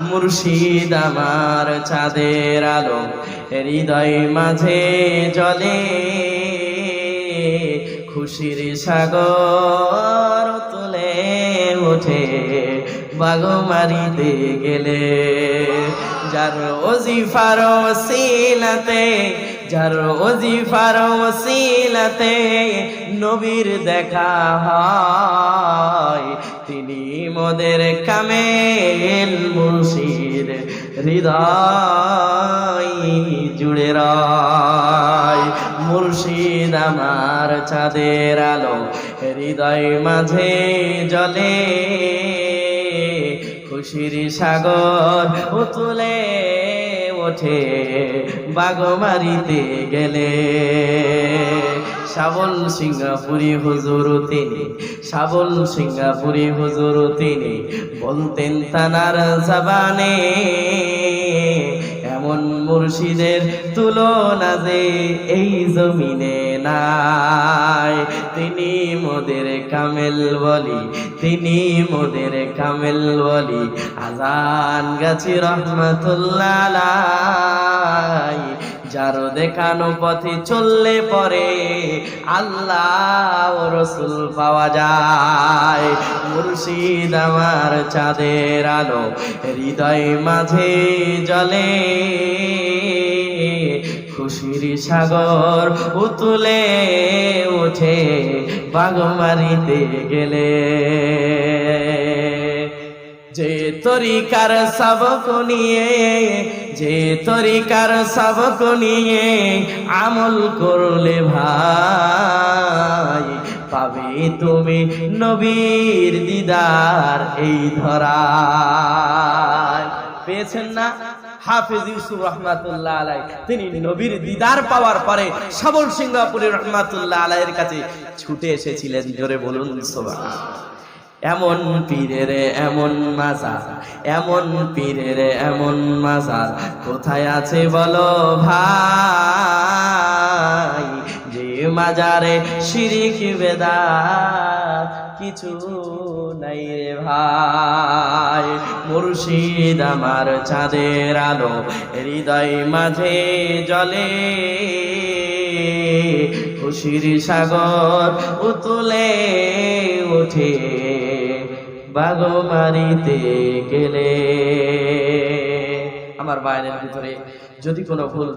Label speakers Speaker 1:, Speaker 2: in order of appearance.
Speaker 1: মুর্শিদ আমার চাঁদের আলো, হৃদয় মাঝে জলে খুশির সাগর তুলে ওঠে বাগমারিতে গেলে। যার ওজিফার সিলাতে যার ওজিফার সিলাতে নবীর দেখা হয়। তিনি মোদের কামেল মুর্শিদ, হৃদয় জুড়ে রায়। মুর্শিদ আমার চাঁদের আলো, হৃদয় মাঝে জলে খুশির সাগর উতুলে। ওঠে বাগমারিতে গেলে। শাবল সিঙ্গাপুরি হুজুর তিনি শাবল সিঙ্গাপুরি হুজুর তিনি বলতেন তানার জবানে এমন মুর্শিদের তুলনা যে এই জমিনে নাই তিনি মোদের কামেল বলি তিনি মোদের কামেল বলি আজান গাছি রহমতুল্লাহ। যার দেখানো পথে চললে পরে আল্লাহ রসুল পাওয়া যায়। মুর্শিদ আমার চাঁদের আলো, হৃদয় মাঝে জলে। খুশির সাগর উতুলে ওঠে বাগমারিতে গেলে। তরিকার সবক নিয়ে, যে তরিকার সবক নিয়ে আমল করলে ভাই, পাবে তুমি নবীর দিদার এই ধরা পেয়েছেন না? হাফিজ ইউসুফ রহমাতুল্লাহ আলাই তিনি নবীর দিদার পাওয়ার পরে সবল সিঙ্গাপুরের রহমাতুল্লাহ আলাইয়ের কাছে ছুটে এসেছিলেন। জোরে বলুন, সুবহানাল্লাহ। এমন পীরের এমন মাজার, এমন পীরের এমন মাজার। কোথায় আছে বলো ভাই? যে মাজারে শিরিক বেদা কিছু নাই রে ভাই। মুর্শিদ আমার চাঁদের আলো, হৃদয় মাঝে জলে। খুশির সাগর উতুলে ওঠে বাগমারিতে গেলে। আমার বাইরের ভিতরে যদি কোনো ভুল